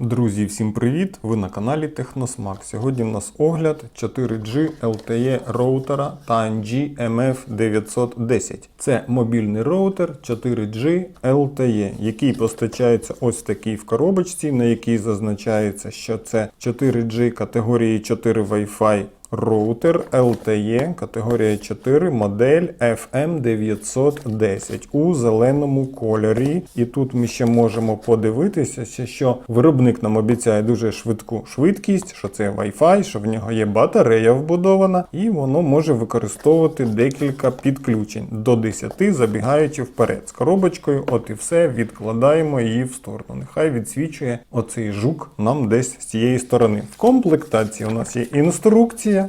Друзі, всім привіт! Ви на каналі Техносмак. Сьогодні в нас огляд 4G LTE роутера TNG MF910. Це мобільний роутер 4G LTE, який постачається ось такий в коробочці, на якій зазначається, що це 4G категорії 4 Wi-Fi Роутер LTE категорія 4 модель FM910 у зеленому кольорі. І тут ми ще можемо подивитися, що виробник нам обіцяє дуже швидку швидкість, що це Wi-Fi, що в нього є батарея вбудована, і воно може використовувати декілька підключень до 10, забігаючи вперед з коробочкою. От і все, відкладаємо її в сторону. Нехай відсвічує оцей жук нам десь з цієї сторони. В комплектації у нас є інструкція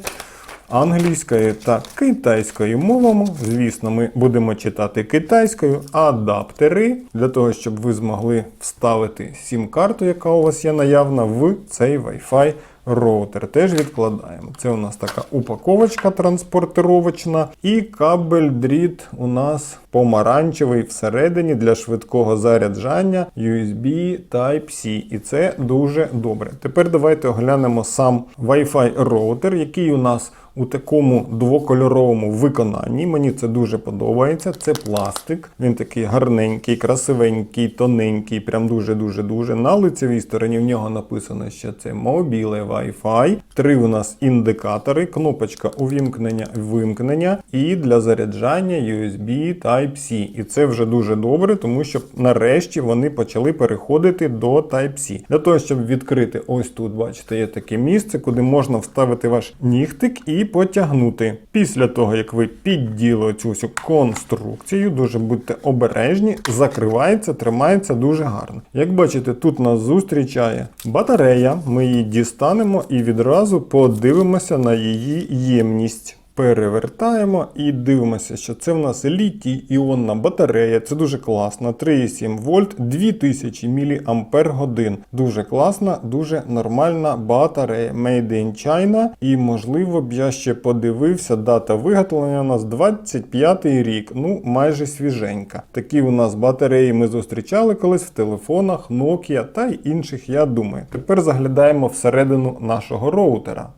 англійською та китайською мовами. Звісно, ми будемо читати китайською адаптери для того, щоб ви змогли вставити сім-карту, яка у вас є наявна, в цей Wi-Fi. Роутер теж відкладаємо. Це у нас така упаковочка транспортировочна. І кабель дріт у нас помаранчевий всередині для швидкого заряджання USB Type-C. І це дуже добре. Тепер давайте оглянемо сам Wi-Fi роутер, який у нас у такому двокольоровому виконанні. Мені це дуже подобається. Це пластик. Він такий гарненький, красивенький, тоненький, прям дуже-дуже-дуже. На лицевій стороні в нього написано, що це мобіле Wi-Fi. Три у нас індикатори, кнопочка увімкнення вимкнення і для заряджання USB Type-C. І це вже дуже добре, тому що нарешті вони почали переходити до Type-C. Для того, щоб відкрити ось тут, бачите, є таке місце, куди можна вставити ваш нігтик і потягнути. Після того, як ви підділи цю всю конструкцію, дуже будьте обережні, закривається, тримається дуже гарно. Як бачите, тут нас зустрічає батарея. Ми її дістанемо і відразу подивимося на її ємність. Перевертаємо і дивимося, що це в нас літій іонна батарея. Це дуже класно. 3,7 вольт, 2000 мАч. Дуже класна, дуже нормальна батарея. Made in China. І можливо б я ще подивився, дата виготовлення у нас 25 рік. Ну, майже свіженька. Такі у нас батареї ми зустрічали колись в телефонах, Nokia та й інших, я думаю. Тепер заглядаємо всередину нашого роутера.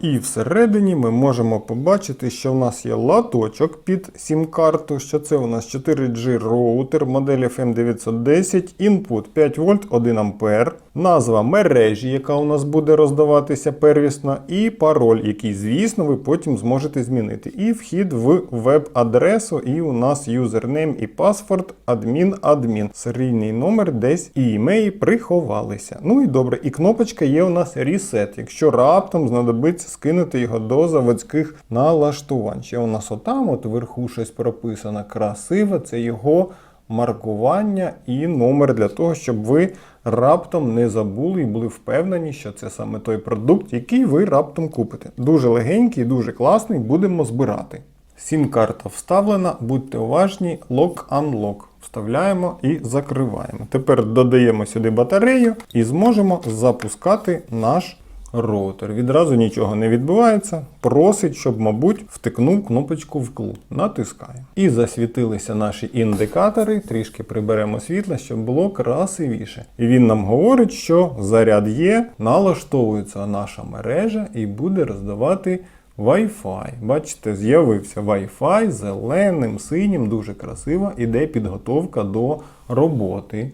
І всередині ми можемо побачити, що в нас є латочок під сім-карту, що це у нас 4G роутер моделі FM910, інпут 5 вольт 1 ампер, назва мережі, яка у нас буде роздаватися первісно, і пароль, який, звісно, ви потім зможете змінити. І вхід в веб-адресу, і у нас юзернейм і паспорт, адмін, адмін. Серійний номер десь і імеї приховалися. Ну і добре, і кнопочка є у нас Reset, якщо раптом знадобиться скинути його до заводських налаштувань. Ще у нас отам, от вверху щось прописано красиве, це його маркування і номер для того, щоб ви раптом не забули і були впевнені, що це саме той продукт, який ви раптом купите. Дуже легенький, дуже класний, будемо збирати. Сім-карта вставлена, будьте уважні, лок-анлок. Вставляємо і закриваємо. Тепер додаємо сюди батарею і зможемо запускати наш роутер. Відразу нічого не відбувається. Просить, щоб, мабуть, втикнув кнопочку вкл. Натискаємо. І засвітилися наші індикатори. Трішки приберемо світла, щоб було красивіше. І він нам говорить, що заряд є, налаштовується наша мережа і буде роздавати. Wi-Fi. Бачите, з'явився Wi-Fi зеленим, синім, дуже красиво, іде підготовка до роботи.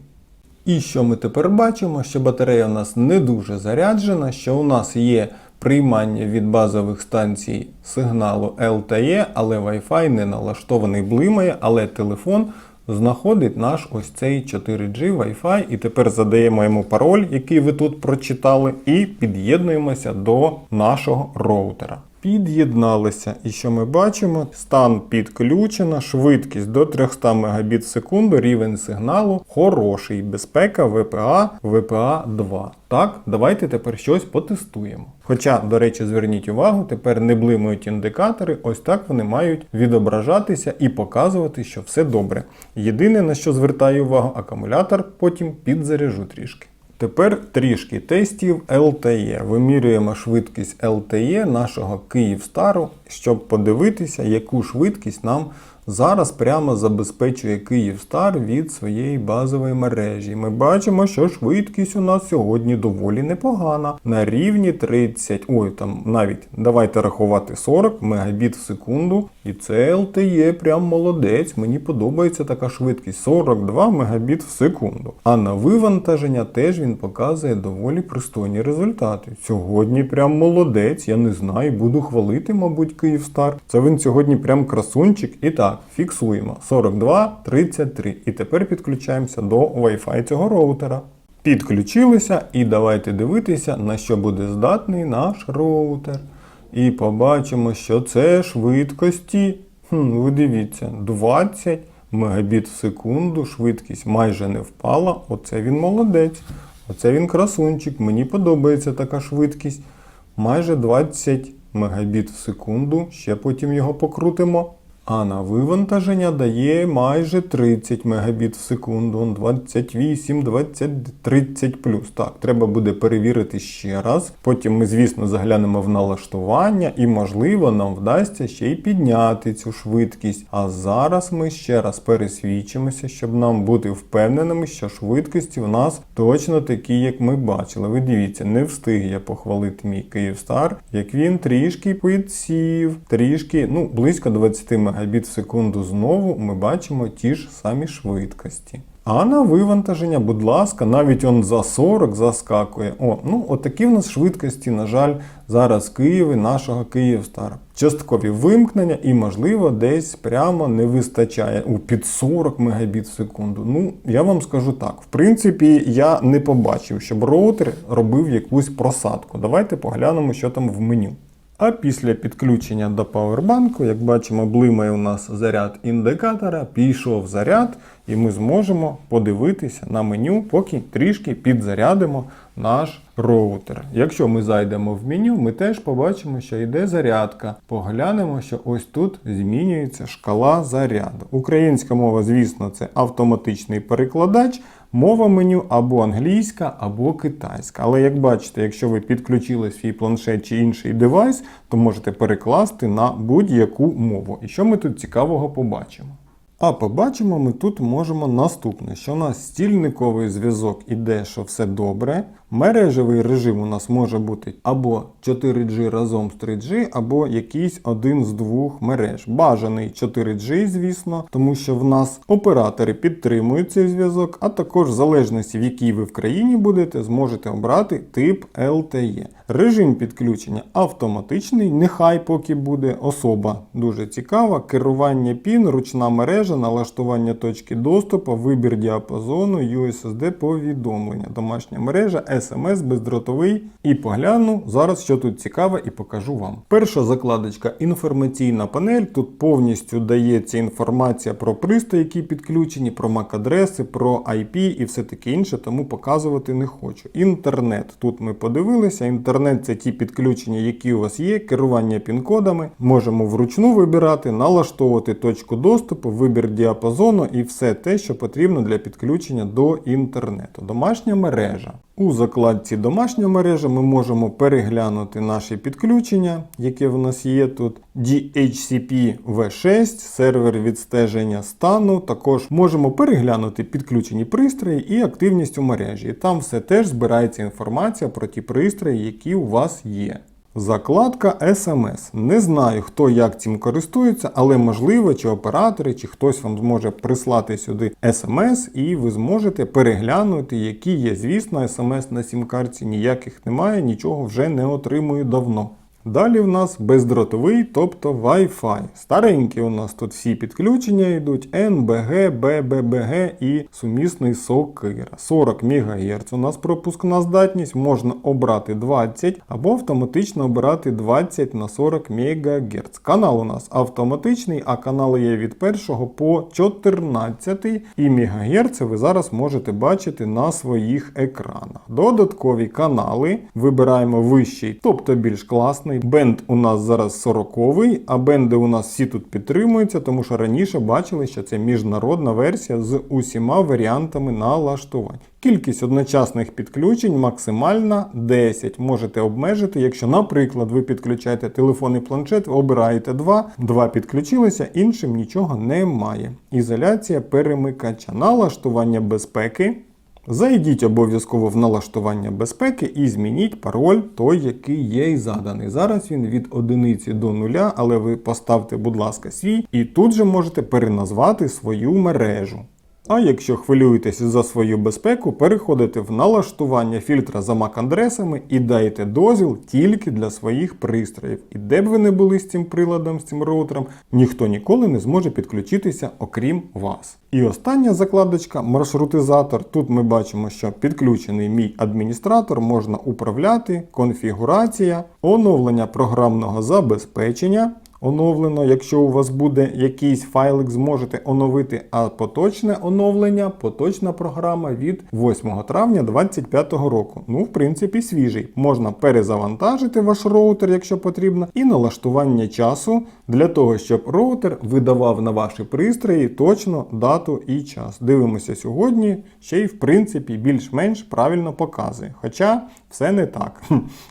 І що ми тепер бачимо, що батарея у нас не дуже заряджена, що у нас є приймання від базових станцій сигналу LTE, але Wi-Fi не налаштований блимає, але телефон знаходить наш ось цей 4G Wi-Fi. І тепер задаємо йому пароль, який ви тут прочитали, і під'єднуємося до нашого роутера. Під'єдналися. І що ми бачимо? Стан підключено, швидкість до 300 Мбіт в секунду, рівень сигналу хороший. Безпека VPA, VPA 2. Так, давайте тепер щось потестуємо. Хоча, до речі, зверніть увагу, тепер не блимають індикатори, ось так вони мають відображатися і показувати, що все добре. Єдине, на що звертаю увагу, акумулятор потім підзаряжу трішки. Тепер трішки тестів LTE. Вимірюємо швидкість LTE нашого Київстару, щоб подивитися, яку швидкість нам зараз прямо забезпечує Київстар від своєї базової мережі. Ми бачимо, що швидкість у нас сьогодні доволі непогана. На рівні 30, ой, там навіть давайте рахувати 40 мегабіт в секунду. І це LTE прям молодець. Мені подобається така швидкість 42 мегабіт в секунду. А на вивантаження теж він показує доволі пристойні результати. Сьогодні прям молодець, я не знаю, буду хвалити, мабуть, Київстар. Це він сьогодні прям красунчик. І так, фіксуємо 42, 33. І тепер підключаємося до Wi-Fi цього роутера. Підключилися і давайте дивитися, на що буде здатний наш роутер. І побачимо, що це швидкості. Хм, ви дивіться, 20 мегабіт в секунду, швидкість майже не впала. Оце він молодець. Оце він красунчик. Мені подобається така швидкість. Майже 20 мегабіт в секунду. Ще потім його покрутимо. А на вивантаження дає майже 30 мегабіт в секунду, 28, 20, 30 плюс. Так, треба буде перевірити ще раз. Потім ми, звісно, заглянемо в налаштування і, можливо, нам вдасться ще й підняти цю швидкість. А зараз ми ще раз пересвідчимося, щоб нам бути впевненими, що швидкості в нас точно такі, як ми бачили. Ви дивіться, не встиг я похвалити мій Київстар, як він трішки підсів, трішки, ну, близько 20 мегабіт в секунду знову ми бачимо ті ж самі швидкості. А на вивантаження, будь ласка, навіть он за 40 заскакує. О, ну отакі в нас швидкості, на жаль, зараз Києві нашого Київстара. Часткові вимкнення і, можливо, десь прямо не вистачає у під 40 мегабіт в секунду. Ну, я вам скажу так. В принципі, я не побачив, щоб роутер робив якусь просадку. Давайте поглянемо, що там в меню. А після підключення до павербанку, як бачимо, блимає у нас заряд індикатора, пішов заряд, і ми зможемо подивитися на меню, поки трішки підзарядимо наш роутер. Якщо ми зайдемо в меню, ми теж побачимо, що йде зарядка. Поглянемо, що ось тут змінюється шкала заряду. Українська мова, звісно, це автоматичний перекладач. Мова меню або англійська, або китайська. Але як бачите, якщо ви підключили свій планшет чи інший девайс, то можете перекласти на будь-яку мову. І що ми тут цікавого побачимо? А побачимо ми тут можемо наступне, що у нас стільниковий зв'язок іде, що все добре. Мережевий режим у нас може бути або 4G разом з 3G, або якийсь один з двох мереж. Бажаний 4G, звісно, тому що в нас оператори підтримують цей зв'язок, а також в залежності, в якій ви в країні будете, зможете обрати тип LTE. Режим підключення автоматичний, нехай поки буде особа дуже цікава. Керування PIN, ручна мережа, налаштування точки доступу, вибір діапазону, USSD повідомлення, домашня мережа, SMS, бездротовий. І погляну зараз, що тут цікаве, і покажу вам. Перша закладочка інформаційна панель. Тут повністю дається інформація про пристрої, які підключені, про MAC-адреси, про IP і все таке інше, тому показувати не хочу. Інтернет. Тут ми подивилися. Інтернет це ті підключення, які у вас є, керування пін-кодами. Можемо вручну вибирати, налаштовувати точку доступу, вибір діапазону і все те, що потрібно для підключення до інтернету. Домашня мережа. У закладці домашня мережа ми можемо переглянути наші підключення, яке в нас є тут. DHCP V6, сервер відстеження стану. Також можемо переглянути підключені пристрої і активність у мережі. Там все теж збирається інформація про ті пристрої, які у вас є. Закладка SMS. Не знаю, хто як цим користується, але можливо, чи оператори, чи хтось вам зможе прислати сюди SMS, і ви зможете переглянути, які є. Звісно, SMS на сім-карті ніяких немає, нічого вже не отримую давно. Далі в нас бездротовий, тобто Wi-Fi. Старенькі у нас тут всі підключення йдуть NBG, BBBG і сумісний сокира. 40 МГц у нас пропускна здатність, можна обрати 20 або автоматично обирати 20 на 40 МГц. Канал у нас автоматичний, а канали є від 1 по 14 і МГц ви зараз можете бачити на своїх екранах. Додаткові канали вибираємо вищий, тобто більш класний. Одночасний. Бенд у нас зараз 40-й, а бенди у нас всі тут підтримуються, тому що раніше бачили, що це міжнародна версія з усіма варіантами налаштувань. Кількість одночасних підключень максимальна 10. Можете обмежити, якщо, наприклад, ви підключаєте телефон і планшет, обираєте два, два підключилися, іншим нічого немає. Ізоляція перемикача, налаштування безпеки. Зайдіть обов'язково в налаштування безпеки і змініть пароль той, який є і заданий. Зараз він від одиниці до нуля, але ви поставте, будь ласка, свій, і тут же можете переназвати свою мережу. А якщо хвилюєтесь за свою безпеку, переходите в налаштування фільтра за MAC-адресами і дайте дозвіл тільки для своїх пристроїв. І де б ви не були з цим приладом, з цим роутером, ніхто ніколи не зможе підключитися, окрім вас. І остання закладочка маршрутизатор. Тут ми бачимо, що підключений мій адміністратор можна управляти, конфігурація, оновлення програмного забезпечення. Оновлено, якщо у вас буде якийсь файлик, зможете оновити, а поточне оновлення, поточна програма від 8 травня 2025 року. Ну, в принципі, свіжий. Можна перезавантажити ваш роутер, якщо потрібно, і налаштування часу для того, щоб роутер видавав на ваші пристрої точно дату і час. Дивимося сьогодні, ще й в принципі більш-менш правильно показує. Хоча все не так.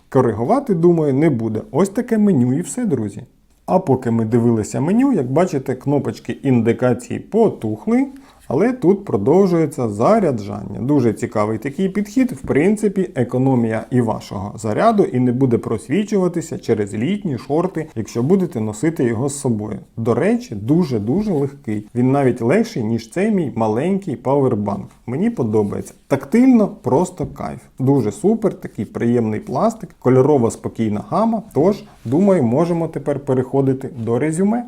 Коригувати, думаю, не буде. Ось таке меню і все, друзі. А поки ми дивилися меню, як бачите, кнопочки індикації потухли, але тут продовжується заряджання. Дуже цікавий такий підхід. В принципі, економія і вашого заряду, і не буде просвічуватися через літні шорти, якщо будете носити його з собою. До речі, дуже-дуже легкий. Він навіть легший, ніж цей мій маленький павербанк. Мені подобається. Тактильно, просто кайф. Дуже супер, такий приємний пластик, кольорова спокійна гама. Тож, думаю, можемо тепер переходити до резюме.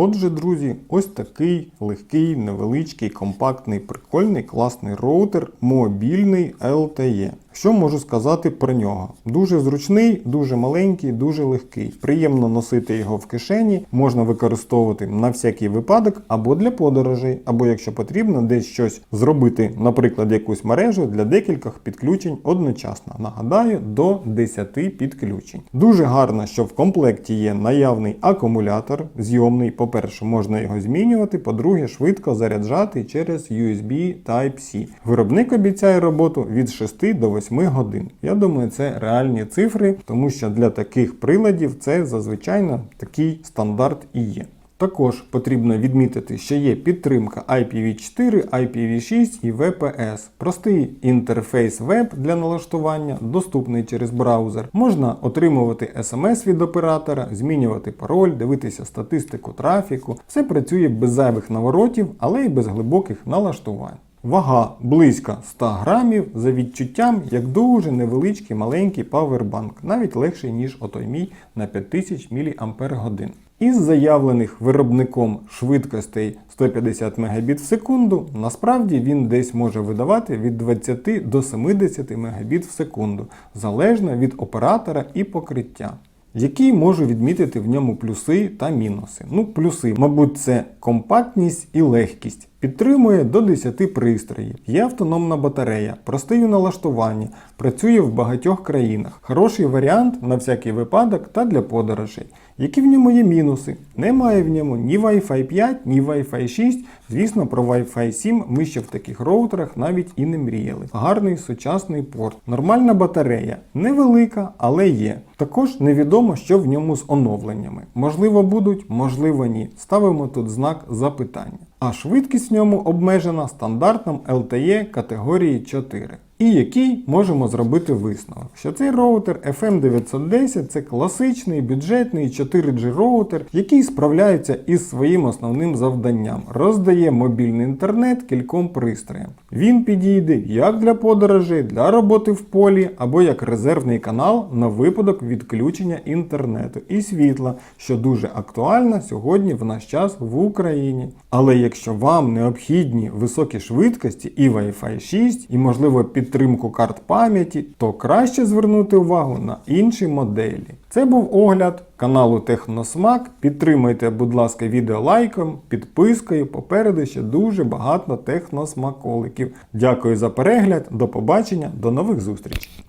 Отже, друзі, ось такий легкий, невеличкий, компактний, прикольний, класний роутер, мобільний LTE. Що можу сказати про нього? Дуже зручний, дуже маленький, дуже легкий. Приємно носити його в кишені, можна використовувати на всякий випадок або для подорожей, або якщо потрібно, десь щось зробити, наприклад, якусь мережу для декількох підключень одночасно. Нагадаю, до 10 підключень. Дуже гарно, що в комплекті є наявний акумулятор, зйомний. По-перше, можна його змінювати, по-друге, швидко заряджати через USB Type-C. Виробник обіцяє роботу від 6 до 8 годин. Я думаю, це реальні цифри, тому що для таких приладів це зазвичай такий стандарт і є. Також потрібно відмітити, що є підтримка IPv4, IPv6 і VPS. Простий інтерфейс веб для налаштування, доступний через браузер. Можна отримувати SMS від оператора, змінювати пароль, дивитися статистику трафіку. Все працює без зайвих наворотів, але й без глибоких налаштувань. Вага близько 100 грамів за відчуттям, як дуже невеличкий маленький павербанк, навіть легший, ніж отой мій на 5000 мАч. Із заявлених виробником швидкостей 150 Мбіт в секунду, насправді він десь може видавати від 20 до 70 Мбіт в секунду, залежно від оператора і покриття. Які можу відмітити в ньому плюси та мінуси. Ну, плюси, мабуть, це компактність і легкість. Підтримує до 10 пристроїв, є автономна батарея, простий у налаштуванні, працює в багатьох країнах. Хороший варіант на всякий випадок та для подорожей. Які в ньому є мінуси? Немає в ньому ні Wi-Fi 5, ні Wi-Fi 6. Звісно, про Wi-Fi 7 ми ще в таких роутерах навіть і не мріяли. Гарний сучасний порт. Нормальна батарея. Невелика, але є. Також невідомо, що в ньому з оновленнями. Можливо, будуть, можливо, ні. Ставимо тут знак запитання. А швидкість в ньому обмежена стандартом LTE категорії 4. І який можемо зробити висновок, що цей роутер FM910 це класичний бюджетний 4G роутер, який справляється із своїм основним завданням, роздає мобільний інтернет кільком пристроям. Він підійде як для подорожей, для роботи в полі або як резервний канал на випадок відключення інтернету і світла, що дуже актуально сьогодні в наш час в Україні. Але якщо вам необхідні високі швидкості і Wi-Fi 6, і можливо підтримку карт пам'яті, то краще звернути увагу на інші моделі. Це був огляд каналу Техносмак. Підтримайте, будь ласка, відео лайком, підпискою. Попереду ще дуже багато техносмаколиків. Дякую за перегляд, до побачення, до нових зустрічей.